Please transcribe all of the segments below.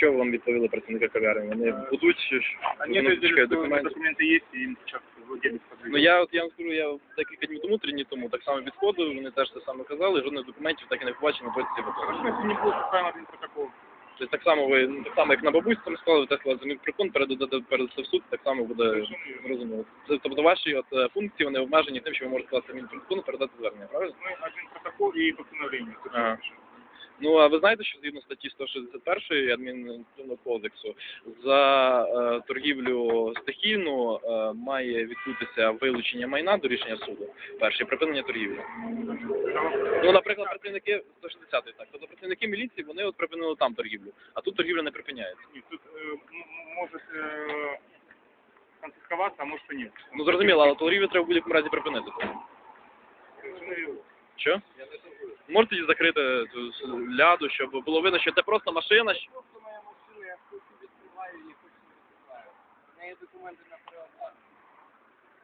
що вам відповіли працівники кав'ярні? Вони будуть чи що? Они Вони ответили, чекають что документів? документы есть, и им сейчас владелец подвезет. Ну я от я вам скажу, я декілька днів тому, три дні тому так само підходив, вони теж те саме казали, жодних документів так і не побачив на року. Хорошо, если не будет составлен один протокол. Тобто так само ви ну, так само, як на бабусь там склали, так сказали, замін прикон передадете передасте в суд, так само буде зрозуміло. Це тобто ваші от е, функції вони обмежені тим, що ви можете скласти мінпротокол, передати звернення, правильно? Ну, один протокол и постановление. Ага. Ну а ви знаєте, що згідно статті 161 адміністративного кодексу за е, торгівлю стихійну е, має відбутися вилучення майна до рішення суду. Перше припинення торгівлі. Ну, наприклад, працівники 160 так. Тобто працівники міліції вони от припинили там торгівлю, а тут торгівля не припиняється. Нет, тут э, м- м- может э, а может и нет. Ну зрозуміло, але торгівлю треба в будь-якому разі припинити. Ну, Що? Можете її закрити цю с- ляду, щоб було видно, що це просто машина. моя машина, я хочу відкриваю, я хочу відкриваю. У неї документи на приватну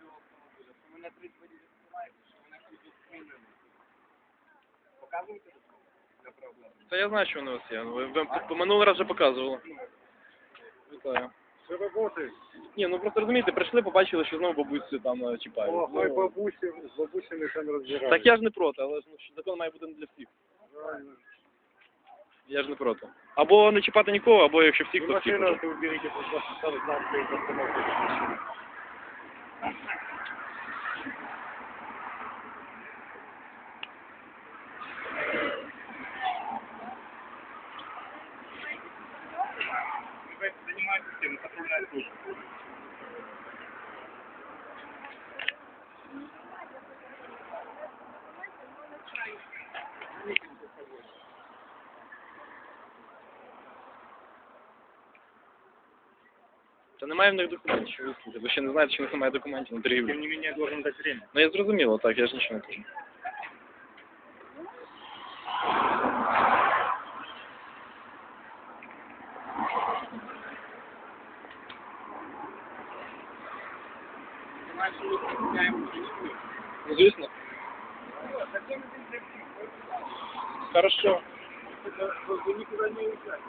цього автомобіля. Що мене 30 водій я знаю, що вони у вас є. Ви, ви по минулий раз вже показували. Вітаю. Все работает. Ні, ну просто розумієте, прийшли, побачили, що знову бабусю там е, чіпають. О, Ну, бабусі, с бабусями там розбирають. так я ж не проти, але ж ну, що закон має бути не для всіх. Правильно. Я ж не проти. Або не чіпати нікого, або якщо всіх, Ну, то всіх. машину уберите, просто ставить нам стоит остановка. Та немає в них документів, що ви слухаєте. Ви ще не знаєте, що в них немає документів на торгівлю. Тем не менее, должен дать время. Ну я зрозуміло, так, я ж нічого не кажу. Ну, звісно. Хорошо. Вы никуда не уезжаете.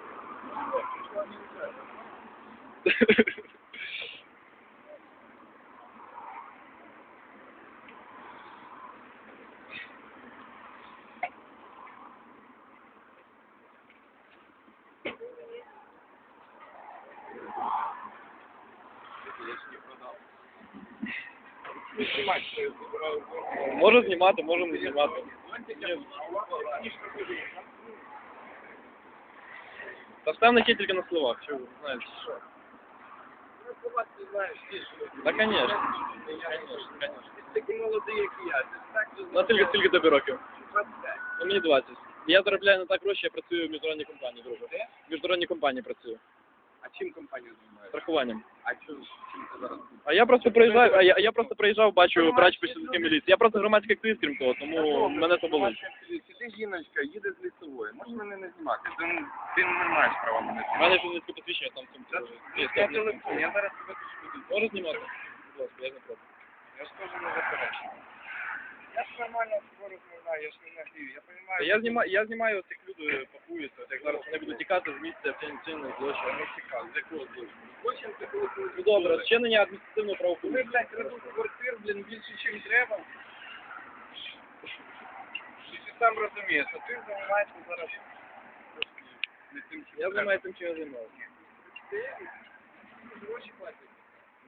Може знімати, може не знімати. Ні. Та вставне є тільки на словах, що ви знаєте. Ну, Слова ти знаєш, ж. Та, конечно. Конечно, конечно. Ти такий молодий, я. Ти Ну, скільки, скільки тобі років? 25. Мені 20. Я заробляю не так гроші, я працюю в міжнародній компанії, друже. В міжнародній компанії працюю. А чим компанія займається? Страхуванням. А чим, зараз? А я просто приїжджаю, а я, я просто приїжджав, бачу брач працівники міліції. Я просто громадський активіст, крім того, тому мене це болить. Сиди жіночка, їде з лісової. Можеш мене не знімати? Ти, ти не маєш права мене У знімати. мене журналістське посвідчення там цим. Ні, Я телефон, я зараз тебе тут буду. Можеш знімати? Будь ласка, я не проти. Я ж теж не заперечую. Я ж нормально скоро знаю, я ж не нагрію. Я розумію, Я знімаю, я знімаю цих люди пакуються, от як зараз вони будуть тікати з місця вчинення злочин. не цікаво. З якого злочину? Злочин це коли ти Ну добре, вчинення адміністративного Ви, правопорушення. блядь, крадуть квартир, блін, більше, чим треба. Ти сам розумієш, а ти займаєшся зараз не тим, чим Я треба. займаюся тим, чим я займаюся. Ти гроші платиш.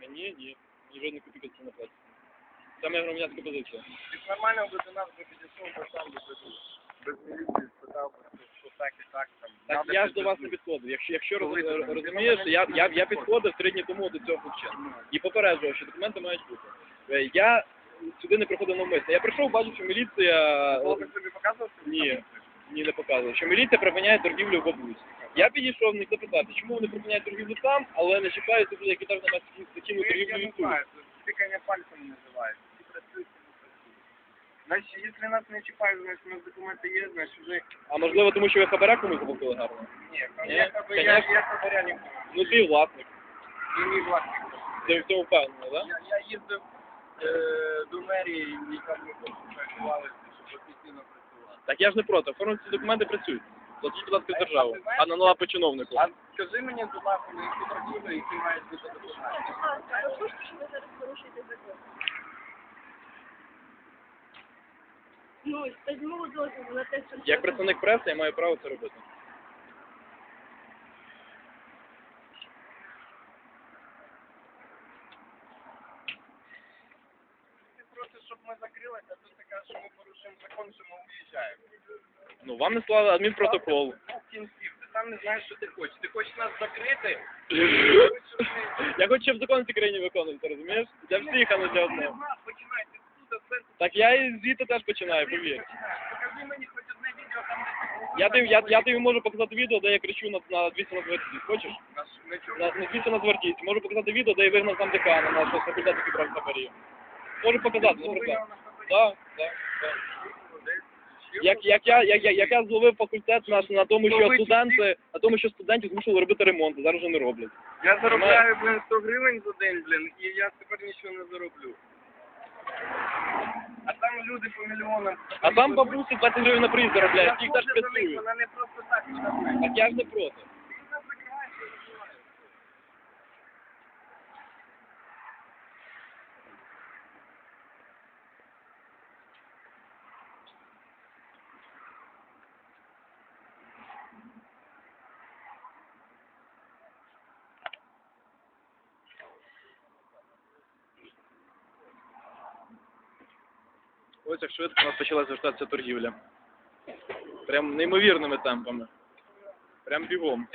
Мені ні. Мені жодної копійки це не платить. Це моя громадянська позиція. Ти ж нормально би до нас би підійшов, би сам би без, міліції спитав, що так і так там. Так я ж до вас не підходив. Якщо, якщо роз- розумієш, я, я, я підходив три дні тому до цього вчинку. І попереджував, що документи мають бути. Е, Я сюди не приходив навмисно. Я прийшов, бачив, що міліція... Хлопець тобі показував? що Ні. Ні, не показував. Що міліція припиняє торгівлю в бабусь. Я підійшов в них запитати, чому вони припиняють торгівлю там, але не чіпають люди, які теж на стихійну Ну, Я торгівлю не тут. знаю, це тикання пальцем називається. Всі працюють, всі не працюють. Значить, якщо нас не чіпають, значить у нас документи є, значить вже... А можливо, тому що ви хабаря комусь заплатили гарно? Ні, Ні, я, я, конечно. я хабаря не буду. Ну ти власник. І мій власник. Ти в цьому впевнений, так? Я, я їздив е, до мерії, і там ми працювали, щоб офіційно працювати. Так я ж не проти. Оформити ці документи працюють. Платіть, будь ласка, державу, а не на лапи чиновнику. А скажи мені, будь ласка, на які торгівлі, які мають бути документи. Послухайте, що ви зараз порушуєте закон. Ну, візьму дозвіл на те, що... Як представник преси, я маю право це робити. Ти просиш, щоб ми закрилися, а тут ти кажеш, що ми порушуємо закон, що ми уїжджаємо. Ну, вам не склали адмінпротокол. Ти сам не знаєш, що ти хочеш. Ти хочеш нас закрити? Я хочу, щоб закон в цій країні виконувався, розумієш? Для всіх, а не для одного. Починайте Так я і звідти теж починаю, повір. Покажи мені хоч одне відео, там Я тобі, я, я тобі можу показати відео, де я кричу на, на 200 на звертість. Хочеш? на. На, на 200 на звертість. Можу показати відео, де я вигнав там декана на факультету хабарів. Можу показати, проблема. Так, так, так. Як, як, я, як, як, як я зловив факультет на, на тому, що студенти, на тому, що студентів змушували робити ремонт, а зараз вже не роблять. Я заробляю, блин, 100 гривень за день, блин, і я тепер нічого не зароблю. А там люди по мільйонам. А там бабусі 20 гривень на приїзд заробляють, їх теж працюють. Вона не просто так. Так я ж не проти. Ось як швидко у нас почала звертатися торгівля. Прям неймовірними темпами. Прям бігом.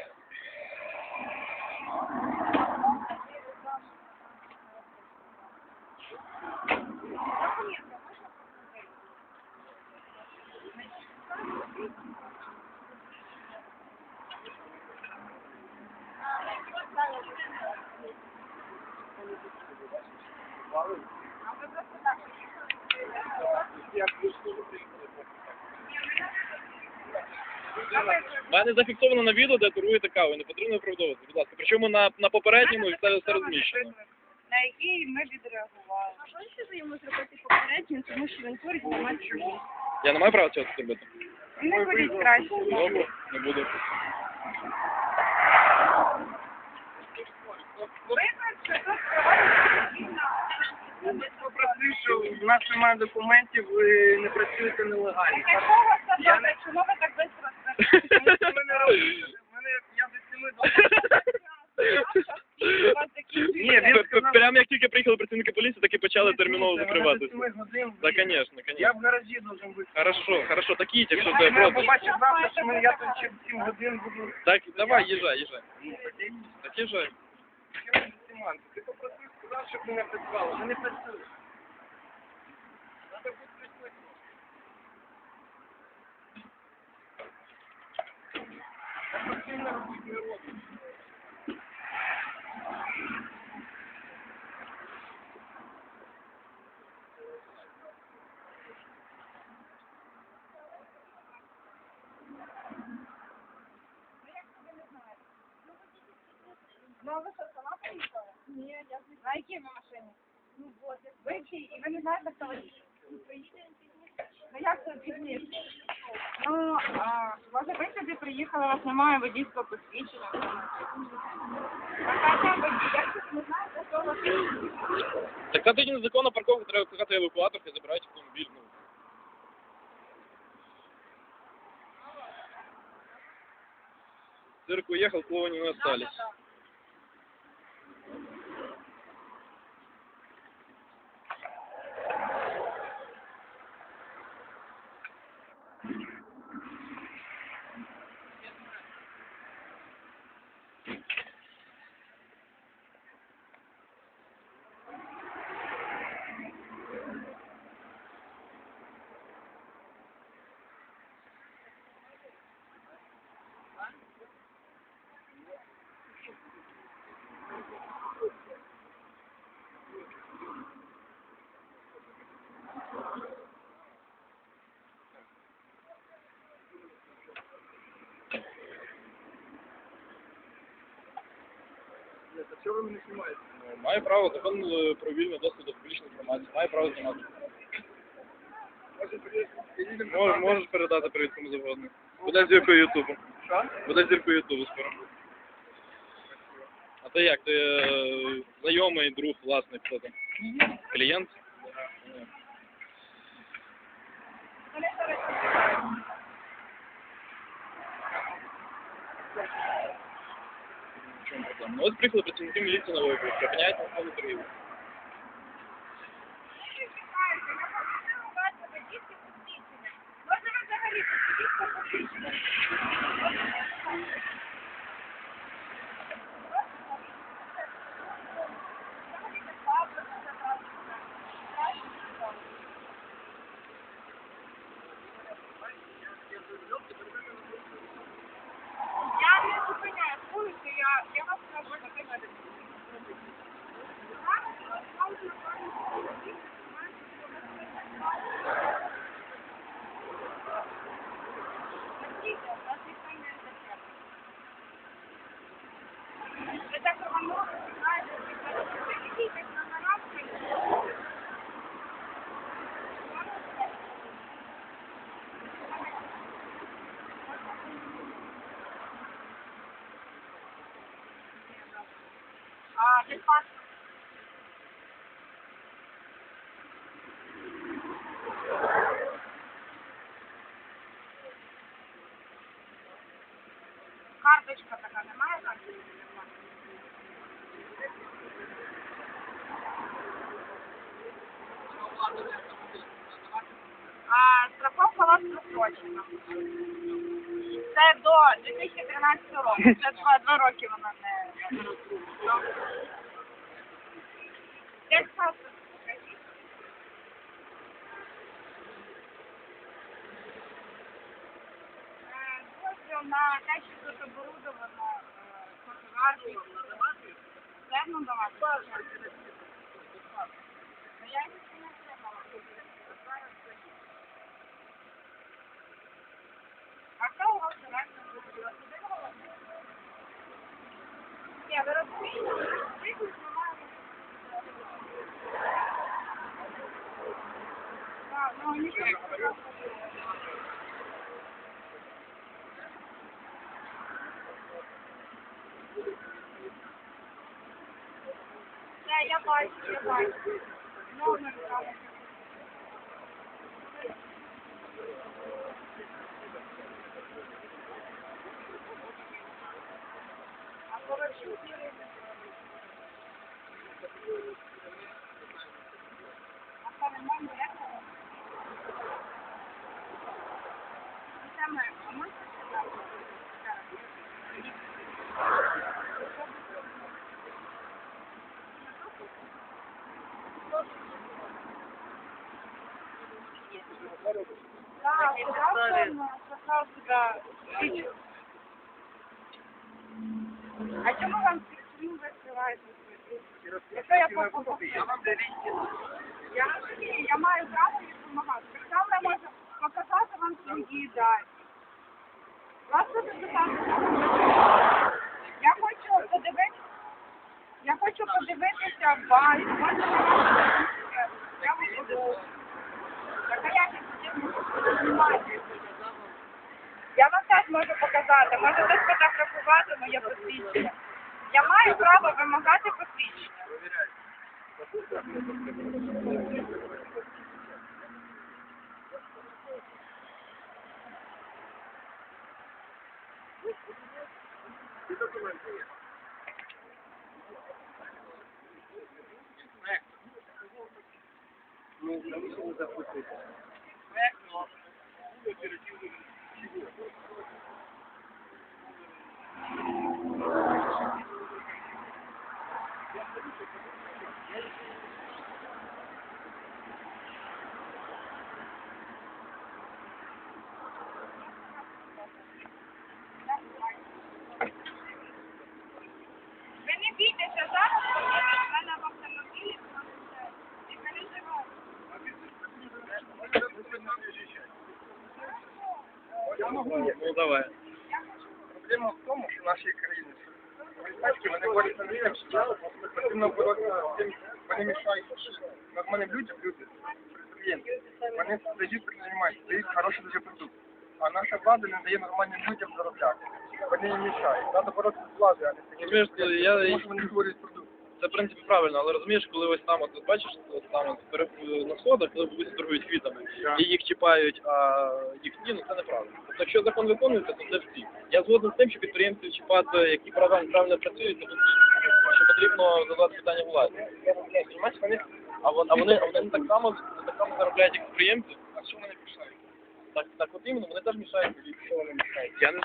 У мене зафіксовано на відео, де торгуєте кавою, не потрібно виправдовувати, будь ласка. Причому на, на попередньому і все, все розміщено. на який ми відреагували. А можете ви йому зробити попередження, тому що він творить громадську місць? Я не маю права цього зробити. Не ходіть краще. Добре, не буду. В нас немає документів, ви не працюєте нелегально. Якого статуту? Чому ви так швидко Тому що ми не робимо. Мене я до сіми У вас закінчується. Ні, він П- п- Прямо як тільки приїхали працівники поліції, так і почали терміново закриватися. годин. Так, звісно, Я звісно. в гаражі должен бути. Хорошо, хорошо, так їдь, якщо Я це проти. побачив завтра, що ми- я тут ще 7 годин буду. Так, давай, їжджай, їжджай. Так їжджай. Сіман, Ти попросив, сказав, щоб мене працювало. Ми не працюємо. Thank you. Може, ви сюди приїхали, у вас немає водійського посвідчення? Така водій? водія, не знаєте, у вас... Так це тоді незаконна парковка, треба викликати евакуатор і забирають автомобіль. Ну. Цирк уехал, слова не остались. Чого ви мене знімаєте? Має право закон е, про вільний доступ до публічної інформації. Має право знімати. Може, Мож, можеш передати привіт кому завгодно. Буде зіркою Ютубу. Що? Буде зіркою Ютубу скоро. А ти як? Ти е, знайомий, друг, власник, хто там? Клієнт? Ні. В чому проблема? Ну, от приїхали працівники міліції вибір, припиняють на торгівлю. Може ви взагалі посидіть посидіть? Я не зупиняю вулицю, я, я вас не буду зупиняти. Ви так рванули, знаєте, ви їдете на нарадку. А, ти пас. Карточка така немає карточки? А страховка у вас просрочена. Це до 2013 року. Це два, роки вона не Техпаспорт покажіть. Е, Дозвіл на те, що тут оборудовано е. Це ну Я їх не отримала. А хто у вас директор? Ні, ну. Це я бачу, я бачу. Номер там. А Ковальчук Да, да. А что мы вам закриваєте? Якщо я попу- Я ні, я маю право їх вимагати. Так само я можу показати вам свої дані. Вас буде. Я хочу подивитися. Я хочу подивитися вас. Вам я буду. Так а як я знімати? Я вам теж можу показати, можете сфотографувати моє посвідчення. Я маю право вимагати посвідчення. Ви не бійтеся зараз. Ну давай. Проблема в тому, що нашій країні поліцейські вони борються з тим, що потрібно боротися з тим, вони мішають нормальним людям, люди, клієнти. Вони дають, приймають, дають хороший дуже продукт. А наша влада не дає нормальним людям заробляти. Вони їм мішають. Треба боротися з владою, а не з тим. Тому що вони створюють продукт. Це в принципі правильно, але розумієш, коли ось там от бачиш, от там от пере- на сходах, коли бабусі торгують квітами, і їх чіпають, а їх ні, ну це неправильно. Тобто, якщо закон виконується, то це всі. Я згоден з тим, що підприємці чіпати, які права правильно працюють, це що потрібно задати питання владі. Розумієш, вони А вон- а вони, а вони не так само не так само заробляють, як підприємці. а що вони мішають? Так, так от іменно, вони теж мішають. Що вони мішають? Я не